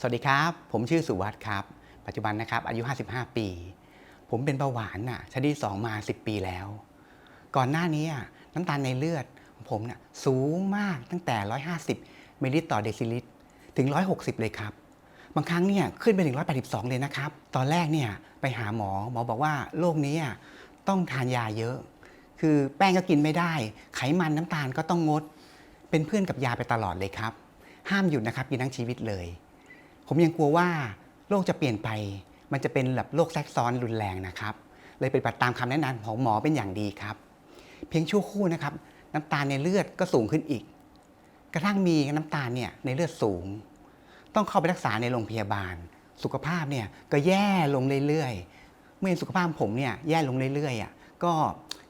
สวัสดีครับ ผมชื่อสุวัสด์ครับ ปัจจุบันนะครับ อายุ 55 ปี ผมเป็นเบาหวานน่ะชนิด2มา 10 ปีแล้ว ก่อนหน้านี้น้ำตาลในเลือดของผมน่ะสูงมากตั้งแต่ 150มิลลิลิตรต่อเดซิลิตร ถึง 160 เลยครับ บางครั้งเนี่ยขึ้นไปถึง 182 เลยนะครับ ตอนแรกเนี่ยไปหาหมอ หมอบอกว่าโรคนี้ต้องทานยาเยอะ คือแป้งก็กินไม่ได้ ไขมันน้ำตาลก็ต้องงด เป็นเพื่อนกับยาไปตลอดเลยครับ ห้ามหยุดนะครับกินทั้งชีวิตเลย ผมยังกลัวว่าโรคจะเปลี่ยนไป มันจะเป็นแบบโรคแทรกซ้อนรุนแรงนะครับ เลยปฏิบัติตามคำแนะนำของหมอเป็นอย่างดีครับ เพียงชั่วครู่นะครับ น้ำตาลในเลือดก็สูงขึ้นอีก กระทั่งมีน้ำตาลเนี่ยในเลือดสูง ต้องเข้าไปรักษาในโรงพยาบาล สุขภาพเนี่ยก็แย่ลงเรื่อยๆ เมื่อเห็นสุขภาพผมเนี่ยแย่ลงเรื่อยๆอะก็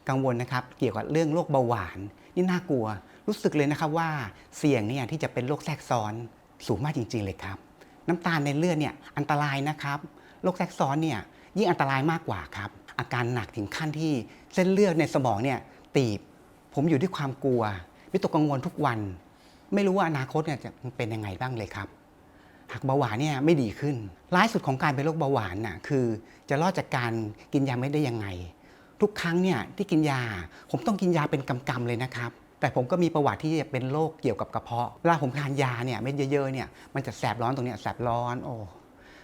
กังวลนะครับเกี่ยวกับเรื่องโรคเบาหวานนี่น่ากลัว รู้สึกเลยนะครับว่าเสี่ยงเนี่ยที่จะเป็นโรคแทรกซ้อนสูงมากจริง ๆ เลยครับ น้ำตาลในเลือดเนี่ยอันตรายนะครับโรคแทรกซ้อนเนี่ยยิ่งอันตรายมากกว่าครับ อาการหนักถึงขั้นที่เส้นเลือดในสมองเนี่ยตีบ ผมอยู่ด้วยความกลัววิตกกังวลทุกวัน ไม่รู้ว่าอนาคตเนี่ยจะเป็นยังไงบ้างเลยครับ หากเบาหวานเนี่ยไม่ดีขึ้นร้ายสุดของการเป็นโรคเบาหวานน่ะคือ จะรอดจากการกินยาไม่ได้ยังไง ทุกครั้งเนี่ยที่กินยา ผมต้องกินยาเป็นกำๆเลยนะครับ แต่ผมก็มีประวัติที่จะเป็นโรคเกี่ยวกับกระเพาะเวลาผมทานยาเนี่ยเม็ดเยอะๆเนี่ยมันจะแสบร้อนตรงเนี้ยแสบร้อนโอ้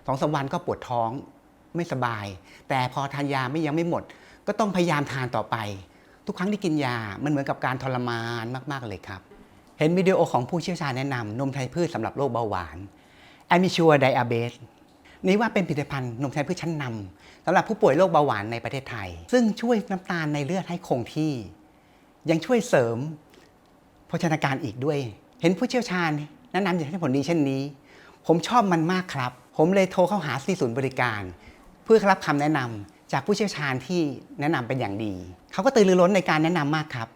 สองสาวันก็ปวดท้องไม่สบาย แต่พอทานยาไม่ยังไม่หมด ก็ต้องพยายามทานต่อไป ทุกครั้งที่กินยา มันเหมือนกับการทรมานมากๆเลยครับ เห็นวิดีโอของผู้เชี่ยวชาญแนะนำนมไทยพืชสำหรับโรคเบาหวาน a m i s u r e Diabetes นี้ว่าเป็นผลิตภัณฑ์นมไทยพืชชั้นนำสำหรับผู้ป่วยโรคเบาหวานในประเทศไทย ซึ่งช่วยน้ำตาลในเลือดให้คงที่ ยังช่วยเสริมโภชนาการอีกด้วย เห็นผู้เชี่ยวชาญแนะนำอย่างให้ผลดีเช่นนี้ ผมชอบมันมากครับ ผมเลยโทรเข้าหาที่ศูนย์บริการ เพื่อรับคำแนะนำจากผู้เชี่ยวชาญที่แนะนำเป็นอย่างดี เขาก็ตื่นรือร้นในการแนะนำมากครับ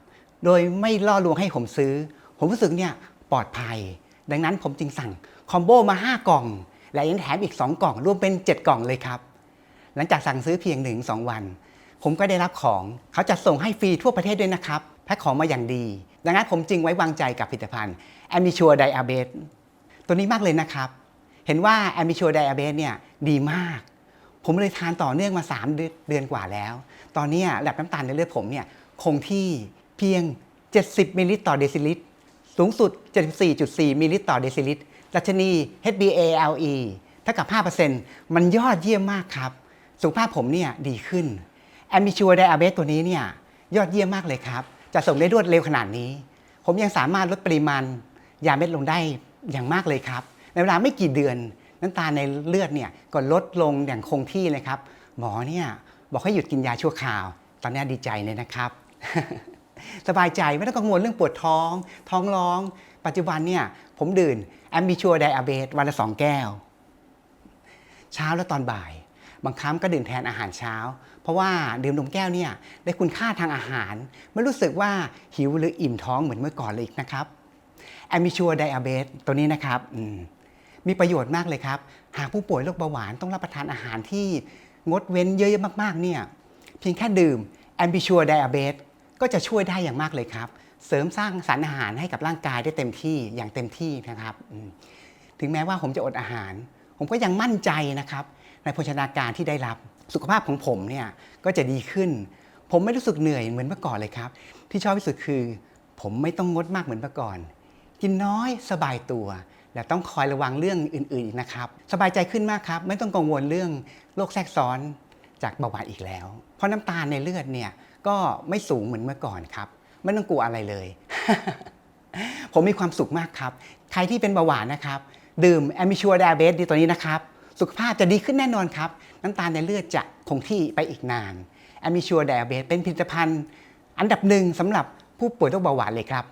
โดยไม่ล่อลวงให้ผมซื้อ ผมรู้สึกเนี่ยปลอดภัย ดังนั้นผมจึงสั่งคอมโบมา 5 กล่อง และยังแถมอีก 2 กล่อง รวมเป็น 7 กล่องเลยครับ หลังจากสั่งซื้อเพียง 1-2 วัน ผมก็ได้รับของ เขาจัดส่งให้ฟรีทั่วประเทศด้วยนะครับ แพ็คของมาอย่างดี ดังนั้นผมจึงไว้วางใจกับผลิตภัณฑ์ a m i s u r e Diabetes ตัวนี้มากเลยนะครับ เห็นว่า a m i s u r e Diabetes เนี่ยดีมาก ผมเลยทานต่อเนื่องมา3เดือนเดือนกว่าแล้ว ตอนนี้ระดับน้ำตาลในเลือดผมเนี่ยคงที่เพียง 70มิลลิลิตรต่อเดซิลิตร สูงสุด 74.4มิลลิลิตรต่อเดซิลิตรดัชนี HbA1e เท่ากับ 5%มันยอดเยี่ยมมากครับ สุขภาพผมเนี่ยดีขึ้น a m i s u r e Diabetes ตัวนี้เนี่ยยอดเยี่ยมมากเลยครับ จะส่งได้รวดเร็วขนาดนี้ ผมยังสามารถลดปริมาณยาเม็ดลงได้อย่างมากเลยครับ ในเวลาไม่กี่เดือนน้ำตาลในเลือดเนี่ยก็ลดลงอย่างคงที่เลยครับ หมอเนี่ยบอกให้หยุดกินยาชั่วคราว ตอนนี้ดีใจเลยนะครับ สบายใจไม่ต้องกังวลเรื่องปวดท้อง ท้องร้อง ปัจจุบันเนี่ยผมดื่มแอมบิชัวไดอะเบสวันละสองแก้ว เช้าและตอนบ่าย บางครั้งก็ดื่มแทนอาหารเช้า เพราะว่าดื่มนมแก้วเนี่ยได้คุณค่าทางอาหาร ไม่รู้สึกว่าหิวหรืออิ่มท้องเหมือนเมื่อก่อนเลยอีกนะครับแอมบิชัวไดอะเบสตัวนี้นะครับมมีประโยชน์มากเลยครับ หากผู้ป่วยโรคเบาหวานต้องรับประทานอาหารที่งดเว้นเยอะๆมากๆเนี่ยเพียงแค่ดื่มแอมบิชัวไดอะเบสก็จะช่วยได้อย่างมากเลยครับ เสริมสร้างสารอาหารให้กับร่างกายได้เต็มที่อย่างเต็มที่นะครับ ถึงแม้ว่าผมจะอดอาหาร ผมก็ยังมั่นใจนะครับ ในโภชนาการที่ได้รับ สุขภาพของผมเนี่ยก็จะดีขึ้น ผมไม่รู้สึกเหนื่อยเหมือนเมื่อก่อนเลยครับ ที่ชอบที่สุดคือ ผมไม่ต้องงดมากเหมือนเมื่อก่อน กินน้อยสบายตัว และต้องคอยระวังเรื่องอื่นๆอีกนะครับ สบายใจขึ้นมากครับ ไม่ต้องกังวลเรื่องโรคแทรกซ้อนจากเบาหวานอีกแล้ว เพราะน้ำตาลในเลือดเนี่ยก็ไม่สูงเหมือนเมื่อก่อนครับไม่ต้องกลัวอะไรเลย ผมมีความสุขมากครับ ใครที่เป็นเบาหวานนะครับ ดื่มแอมิชัวร์ดาเบสดีตัวนี้นะครับ สุขภาพจะดีขึ้นแน่นอนครับ น้ำตาลในเลือดจะคงที่ไปอีกนานแอมิชัวร์ไดอะเบตเป็นผลิตภัณฑ์ อันดับหนึ่งสำหรับผู้ป่วยโรคเบาหวานเลยครับ